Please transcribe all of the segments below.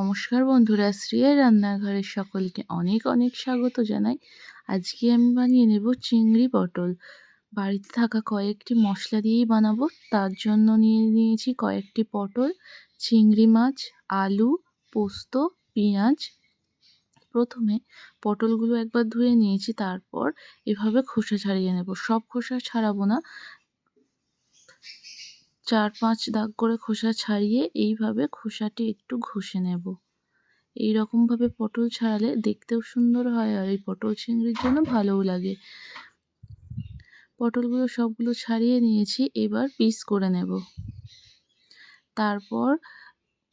নমস্কার বন্ধুরা শ্রিয়া রান্নাঘরের সকলকে অনেক অনেক স্বাগত জানাই। আজকে আমি বানিয়ে নেব চিংড়ি পটল। বাড়িতে থাকা কয়েকটি মশলা দিয়েই বানাবো। তার জন্য নিয়ে নিয়েছি কয়েকটি পটল, চিংড়ি মাছ, আলু, পোস্ত, পেঁয়াজ। প্রথমে পটলগুলো একবার ধুয়ে নিয়েছি, তারপর এভাবে খোসা ছাড়িয়ে নেব। সব খোসা ছাড়াবো না। চার পাঁচ দাগ করে খোসা ছাড়িয়ে এইভাবে খোসাটি একটু ঘষে নেব। এই রকমভাবে পটল ছাড়ালে দেখতেও সুন্দর হয় আর এই পটল চিংড়ির জন্য ভালোও লাগে। পটলগুলো সবগুলো ছাড়িয়ে নিয়েছি, এবার পিস করে নেব। তারপর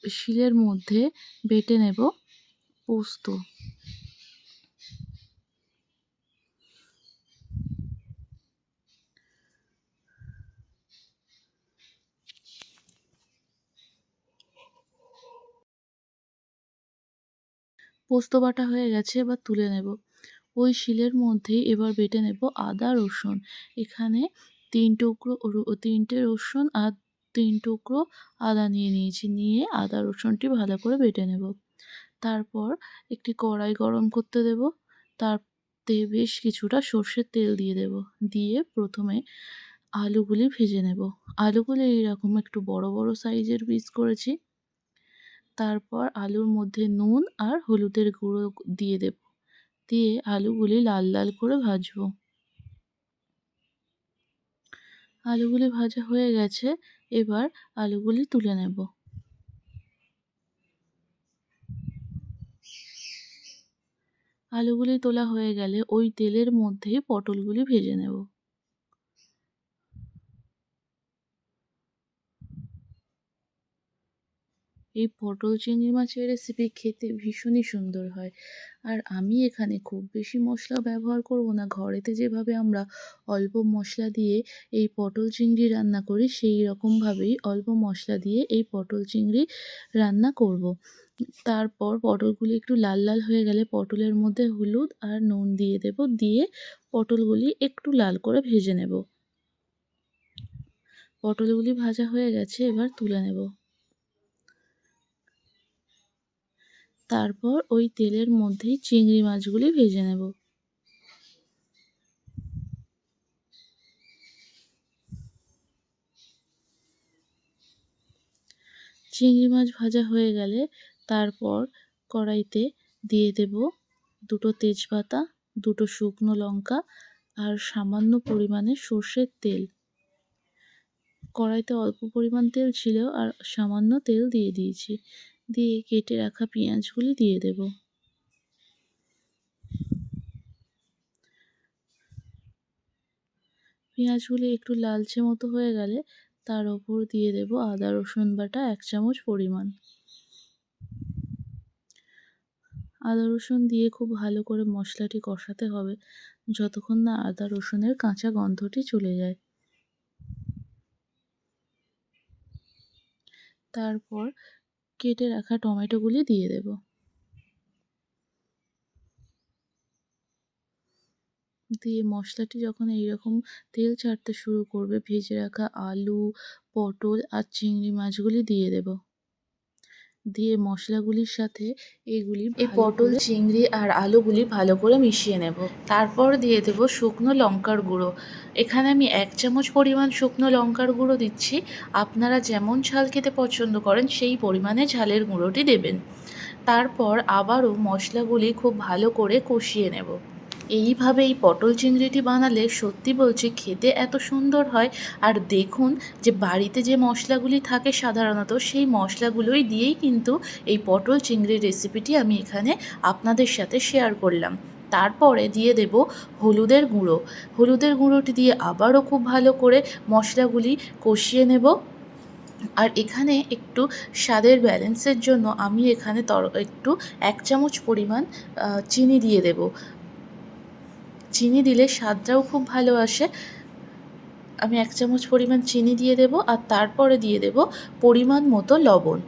শিলের মধ্যে বেটে নেব পোস্ত। পোস্ত বাটা হয়ে গেছে, এবার তুলে নেব। ওই শিলের মধ্যে এবার বেটে নেব আদা, রসুন। এখানে তিন টুকরো তিনটে রসুন আর তিন টুকরো আদা নিয়ে নিয়েছি। নিয়ে আদা, রসুনটি ভালো করে বেটে নেব। তারপর একটি কড়াই গরম করতে দেব। তাতে বেশ কিছুটা সর্ষের তেল দিয়ে দেব। দিয়ে প্রথমে আলুগুলি ভেজে নেব। আলুগুলি এইরকম একটু বড় বড় সাইজের পিস করেছি। তারপর আলুর মধ্যে নুন আর হলুদের গুঁড়ো দিয়ে দেব। দিয়ে আলুগুলি লাল লাল করে ভাজবো। আলুগুলি ভাজা হয়ে গেছে, এবার আলুগুলি তুলে নেব। আলুগুলি তোলা হয়ে গেলে ওই তেলের মধ্যেই পটলগুলি ভেজে নেব। এই পটল চিংড়ি মাছের রেসিপি খেতে ভীষণই সুন্দর হয়। আর আমি এখানে খুব বেশি মশলা ব্যবহার করব না। ঘরেতে যেভাবে আমরা অল্প মশলা দিয়ে এই পটল চিংড়ি রান্না করি, সেই রকমভাবেই অল্প মশলা দিয়ে এই পটল চিংড়ি রান্না করব। তারপর পটলগুলি একটু লাল লাল হয়ে গেলে পটলের মধ্যে হলুদ আর নুন দিয়ে দেব। দিয়ে পটলগুলি একটু লাল করে ভেজে নেব। পটলগুলি ভাজা হয়ে গেছে, এবার তুলে নেব। তারপর ওই তেলের মধ্যেই চিংড়ি মাছগুলি ভেজে নেব। চিংড়ি মাছ ভাজা হয়ে গেলে তারপর কড়াইতে দিয়ে দেব দুটো তেজপাতা, দুটো শুকনো লঙ্কা আর সামান্য পরিমাণে সর্ষের তেল। কড়াইতে অল্প পরিমাণ তেল ছিল আর সামান্য তেল দিয়ে দিয়েছি। দিয়ে কেটে রাখা পেঁয়াজগুলি দিয়ে দেব। পেঁয়াজগুলি একটু লালচে মতো হয়ে গেলে তার ওপর দিয়ে দেব আদা, রসুন বাটা এক চামচ পরিমাণ। আদা, রসুন দিয়ে খুব ভালো করে মশলাটি কষাতে হবে যতক্ষণ না আদা, রসুনের কাঁচা গন্ধটি চলে যায়। তারপর কেটে রাখা টমেটোগুলি দিয়ে দেব। দিয়ে মশলাটি যখন এইরকম তেল ছাড়তে শুরু করবে, ভেজে রাখা আলু, পটল আর চিংড়ি মাছগুলি দিয়ে দেব। দিয়ে মশলাগুলির সাথে এগুলি এই পটল চিংড়ি আর আলুগুলি ভালো করে মিশিয়ে নেব। তারপর দিয়ে দেব শুকনো লঙ্কার গুঁড়ো। এখানে আমি এক চামচ পরিমাণ শুকনো লঙ্কার গুঁড়ো দিচ্ছি। আপনারা যেমন ঝাল খেতে পছন্দ করেন সেই পরিমাণে ঝালের গুঁড়োটি দেবেন। তারপর আবারও মশলাগুলি খুব ভালো করে কষিয়ে নেব। এইভাবে এই পটল চিংড়িটি বানালে সত্যি বলছি খেতে এত সুন্দর হয়। আর দেখুন যে বাড়িতে যে মশলাগুলি থাকে সাধারণত সেই মশলাগুলোই দিয়েই কিন্তু এই পটল চিংড়ির রেসিপিটি আমি এখানে আপনাদের সাথে শেয়ার করলাম। তারপরে দিয়ে দেব হলুদের গুঁড়ো। হলুদের গুঁড়োটি দিয়ে আবারও খুব ভালো করে মশলাগুলি কষিয়ে নেব। আর এখানে একটু স্বাদের ব্যালেন্সের জন্য আমি এখানে তর, একটু এক চামচ পরিমাণ চিনি দিয়ে দেব। চিনি দিলে স্বাদটাও খুব ভালো আসে। আমি এক চামচ পরিমাণ চিনি দিয়ে দেব আর তারপরে দিয়ে দেব পরিমাণ মতো লবণ।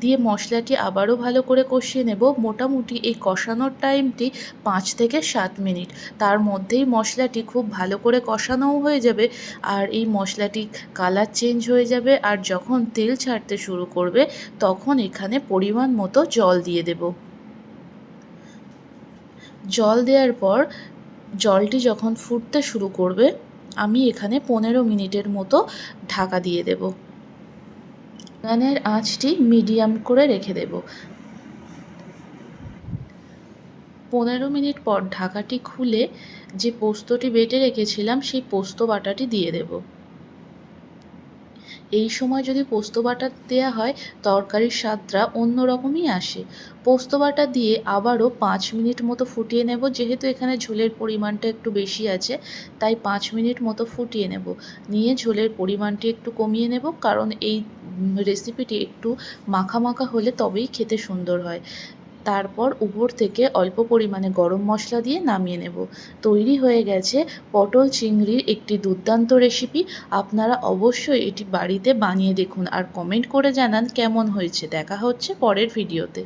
দিয়ে মশলাটি আবারও ভালো করে কষিয়ে নেব। মোটামুটি এই কষানোর টাইমটি পাঁচ থেকে সাত মিনিট। তার মধ্যেই মশলাটি খুব ভালো করে কষানোও হয়ে যাবে আর এই মশলাটি কালার চেঞ্জ হয়ে যাবে আর যখন তেল ছাড়তে শুরু করবে তখন এখানে পরিমাণ মতো জল দিয়ে দেব। জল দেওয়ার পর জলটি যখন ফুটতে শুরু করবে, আমি এখানে পনেরো মিনিটের মতো ঢাকা দিয়ে দেব। উনানের আঁচটি মিডিয়াম করে রেখে দেব। পনেরো মিনিট পর ঢাকাটি খুলে যে পোস্তটি বেটে রেখেছিলাম, সেই পোস্ত বাটাটি দিয়ে দেব। এই সময় যদি পোস্ত বাটা দেওয়া হয়, তরকারির স্বাদটা অন্য রকমই আসে। পোস্ত বাটা দিয়ে আবারও পাঁচ মিনিট মতো ফুটিয়ে নেব, যেহেতু এখানে ঝোলের পরিমাণটা একটু বেশি আছে, তাই পাঁচ মিনিট মতো ফুটিয়ে নেব। নিয়ে ঝোলের পরিমাণটি একটু কমিয়ে নেব, কারণ এই রেসিপিটি একটু মাখা মাখা হলে তবেই খেতে সুন্দর হয়। তারপর উপর থেকে অল্প পরিমাণে গরম মশলা দিয়ে নামিয়ে নেব। তৈরি হয়ে গেছে পটল চিংড়ির একটি দুর্দান্ত রেসিপি আপনারা অবশ্যই এটি বাড়িতে বানিয়ে দেখুন আর কমেন্ট করে জানান কেমন হয়েছে। দেখা হচ্ছে পরের ভিডিওতে